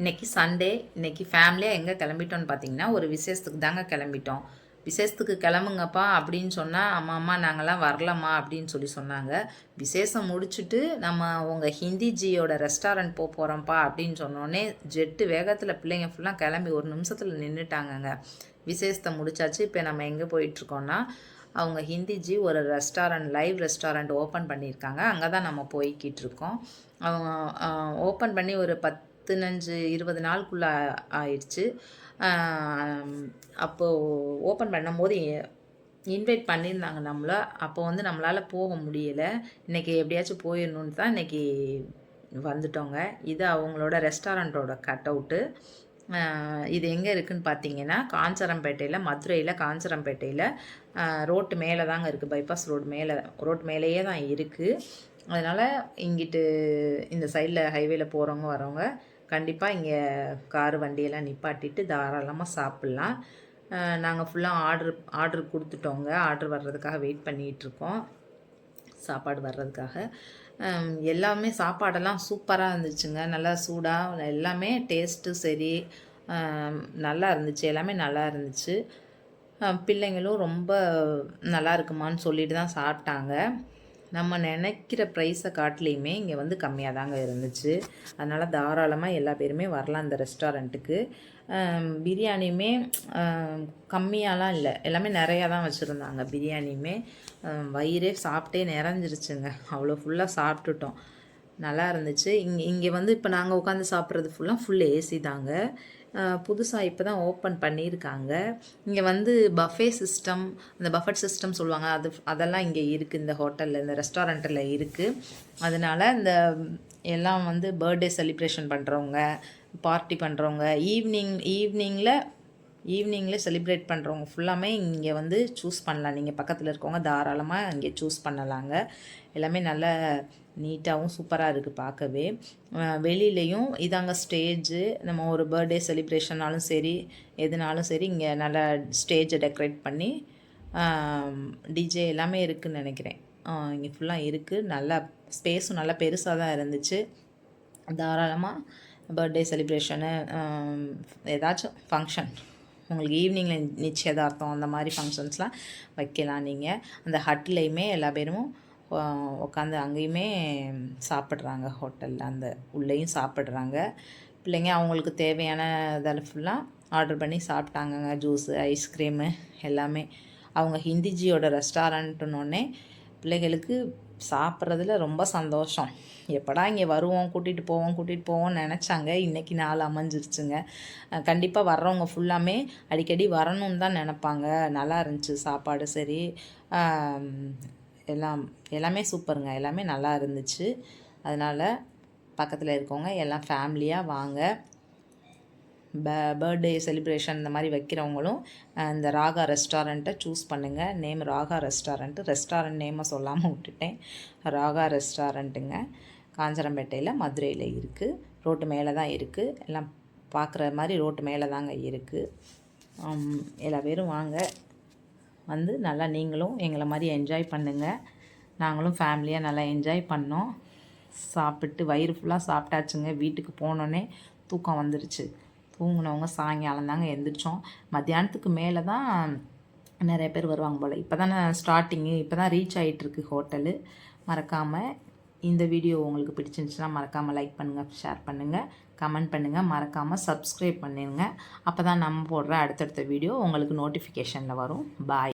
இன்னைக்கு சண்டே இன்றைக்கி ஃபேமிலியாக எங்கே கிளம்பிட்டோம்னு பார்த்தீங்கன்னா ஒரு விசேஷத்துக்கு தாங்க கிளம்பிட்டோம். விசேஷத்துக்கு கிளம்புங்கப்பா அப்படின்னு சொன்னால் அம்மா அம்மா நாங்கள்லாம் வரலம்மா அப்படின்னு சொல்லி சொன்னாங்க. விசேஷம் முடிச்சுட்டு நம்ம உங்கள் ஹிந்தி ஜியோட ரெஸ்டாரண்ட் போக போகிறோம்ப்பா அப்படின்னு சொன்னோடனே ஜெட்டு வேகத்தில் பிள்ளைங்க ஃபுல்லாக கிளம்பி ஒரு நிமிஷத்தில் நின்றுட்டாங்கங்க விசேஷத்தை முடிச்சாச்சு. இப்போ நம்ம எங்கே போயிட்டுருக்கோன்னா அவங்க ஹிந்தி ஜி ஒரு ரெஸ்டாரண்ட் லைவ் ரெஸ்டாரண்ட் ஓப்பன் பண்ணியிருக்காங்க. அங்கே தான் நம்ம போய்கிட்டு இருக்கோம் அவங்க ஓப்பன் பண்ணி ஒரு பத் பத்துனஞ்சு இருபது நாளுக்குள்ளே ஆயிடுச்சு. அப்போது ஓப்பன் பண்ணும்போது இன்வைட் பண்ணியிருந்தாங்க நம்மளை. அப்போ வந்து நம்மளால் போக முடியலை. இன்றைக்கி எப்படியாச்சும் போயிடணுன்னு தான் இன்றைக்கி வந்துட்டோங்க. இது அவங்களோட ரெஸ்டாரண்ட்டோட கட் அவுட்டு இது எங்கே இருக்குதுன்னு பார்த்தீங்கன்னா காஞ்சரம்பேட்டையில் மதுரையில் காஞ்சரம்பேட்டையில் ரோட்டு மேலே தாங்க இருக்குது பைபாஸ் ரோடு மேலே ரோட்டு மேலேயே தான் இருக்குது அதனால் இங்கிட்டு இந்த சைடில் ஹைவேல போகிறவங்க வரவங்க கண்டிப்பாக இங்கே காரு வண்டியெல்லாம் நிப்பாட்டிட்டு தாராளமாக சாப்பிட்லாம். நாங்கள் ஃபுல்லாக ஆர்ட்ரு ஆர்ட்ரு கொடுத்துட்டோங்க. ஆர்ட்ரு வர்றதுக்காக வெயிட் பண்ணிகிட்ருக்கோம் சாப்பாடு வர்றதுக்காக. எல்லாமே சாப்பாடெல்லாம் சூப்பராக இருந்துச்சுங்க. நல்லா சூடாக எல்லாமே டேஸ்ட்டு சரி நல்லா இருந்துச்சு. எல்லாமே நல்லா இருந்துச்சு. பிள்ளைங்களும் ரொம்ப நல்லா இருக்குமான்னு சொல்லிட்டு தான் சாப்பிட்டாங்க. நம்ம நினைக்கிற ப்ரைஸை காட்டிலையுமே இங்கே வந்து கம்மியாக தாங்க இருந்துச்சு. அதனால் தாராளமாக எல்லா பேருமே வரலாம் அந்த ரெஸ்டாரண்ட்டுக்கு பிரியாணியுமே கம்மியாலாம் இல்லை. எல்லாமே நிறையா தான் வச்சுருந்தாங்க பிரியாணியுமே. வயிறே சாப்பிட்டே நிறைஞ்சிருச்சுங்க. அவ்வளோ ஃபுல்லாக சாப்பிட்டுட்டோம். நல்லா இருந்துச்சு. இங்கே இங்கே வந்து இப்போ நாங்கள் உட்காந்து சாப்பிட்றது ஃபுல்லாக ஃபுல் ஏசி தாங்க. புதுசாக இப்போ தான் ஓப்பன் பண்ணியிருக்காங்க. இங்கே வந்து பஃபே சிஸ்டம் அந்த பஃபட் சிஸ்டம் சொல்லுவாங்க அது அதெல்லாம் இங்கே இருக்குது இந்த ஹோட்டலில் இந்த ரெஸ்டாரண்ட்டில் இருக்குது அதனால் இந்த எல்லாம் வந்து பர்த்டே செலிப்ரேஷன் பண்ணுறவங்க பார்ட்டி பண்ணுறவங்க ஈவினிங் ஈவினிங்கில் ஈவினிங்கில் செலிப்ரேட் பண்ணுறவங்க ஃபுல்லாமே இங்கே வந்து சூஸ் பண்ணலாம். நீங்கள் பக்கத்தில் இருக்கவங்க தாராளமாக இங்கே சூஸ் பண்ணலாங்க. எல்லாமே நல்ல நீட்டாகவும் சூப்பராக இருக்குது பார்க்கவே வெளியிலையும் இதாங்க ஸ்டேஜு நம்ம ஒரு பர்த்டே செலிப்ரேஷனாலும் சரி எதுனாலும் சரி இங்கே நல்லா ஸ்டேஜை டெக்கரேட் பண்ணி டிஜே எல்லாமே இருக்குதுன்னு நினைக்கிறேன். இங்கே ஃபுல்லாக இருக்குது நல்லா ஸ்பேஸும் நல்லா பெருசாக தான் இருந்துச்சு. தாராளமாக பர்த்டே செலிப்ரேஷனு ஏதாச்சும் ஃபங்க்ஷன் உங்களுக்கு ஈவினிங்கில் நிச்சயதார்த்தம் அந்த மாதிரி ஃபங்க்ஷன்ஸ்லாம் வைக்கலாம் நீங்கள் அந்த ஹட்லேயுமே எல்லா பேரும் உட்காந்து அங்கேயுமே சாப்பிட்றாங்க ஹோட்டலில் அந்த உள்ளேயும் சாப்பிட்றாங்க. பிள்ளைங்க அவங்களுக்கு தேவையான இதெல்லாம் ஃபுல்லாக ஆர்டர் பண்ணி சாப்பிட்டாங்கங்க. ஜூஸு ஐஸ்கிரீமு எல்லாமே. அவங்க ஹிந்திஜியோட ரெஸ்டாரண்ட்டுன்னொடனே பிள்ளைகளுக்கு சாப்பிட்றதுல ரொம்ப சந்தோஷம். எப்படா இங்கே வருவோம் கூட்டிகிட்டு போவோம் கூட்டிகிட்டு போவோம்னு நினச்சாங்க. இன்றைக்கி நாள் அமைஞ்சிருச்சுங்க. கண்டிப்பாக வர்றவங்க ஃபுல்லாமே அடிக்கடி வரணும்னு தான் நினப்பாங்க. நல்லா இருந்துச்சு சாப்பாடு சரி. எல்லாம் எல்லாமே சூப்பருங்க. எல்லாமே நல்லா இருந்துச்சு. அதனால் பக்கத்தில் இருக்கவங்க எல்லாம் ஃபேமிலியாக வாங்க. ப பர்த்டே செலிப்ரேஷன் இந்த மாதிரி வைக்கிறவங்களும் இந்த ராகா ரெஸ்டாரண்ட்டை சூஸ் பண்ணுங்கள் நேம் ராகா ரெஸ்டாரண்ட்டு ரெஸ்டாரண்ட் நேமை சொல்லாமல் விட்டுட்டேன். ராகா ரெஸ்டாரண்ட்டுங்க காஞ்சரம்பேட்டையில் மதுரையில் இருக்குது ரோட்டு மேலே தான் இருக்குது எல்லாம் பார்க்குற மாதிரி ரோட்டு மேலே தாங்க இருக்குது எல்லா பேரும் வாங்க. வந்து நல்லா நீங்களும் எங்களை மாதிரி என்ஜாய் பண்ணுங்கள் நாங்களும் ஃபேமிலியாக நல்லா என்ஜாய் பண்ணோம். சாப்பிட்டு வயிறு ஃபுல்லாக சாப்பிட்டாச்சுங்க. வீட்டுக்கு போனோன்னே தூக்கம் வந்துருச்சு. தூங்கினவங்க சாயங்காலம் தாங்க எழுந்திரிச்சோம் மத்தியானத்துக்கு மேலே தான் நிறைய பேர் வருவாங்க போல். இப்போ தானே ஸ்டார்டிங்கு இப்போ தான் ரீச் ஆகிட்டுருக்கு ஹோட்டலு மறக்காமல் இந்த வீடியோ உங்களுக்கு பிடிச்சிருந்துச்சுன்னா மறக்காமல் லைக் பண்ணுங்கள் ஷேர் பண்ணுங்கள் கமெண்ட் பண்ணுங்கள் மறக்காமல் சப்ஸ்கிரைப் பண்ணிடுங்க அப்போ தான் நம்ம போடுற அடுத்தடுத்த வீடியோ உங்களுக்கு நோட்டிஃபிகேஷனில் வரும். பாய்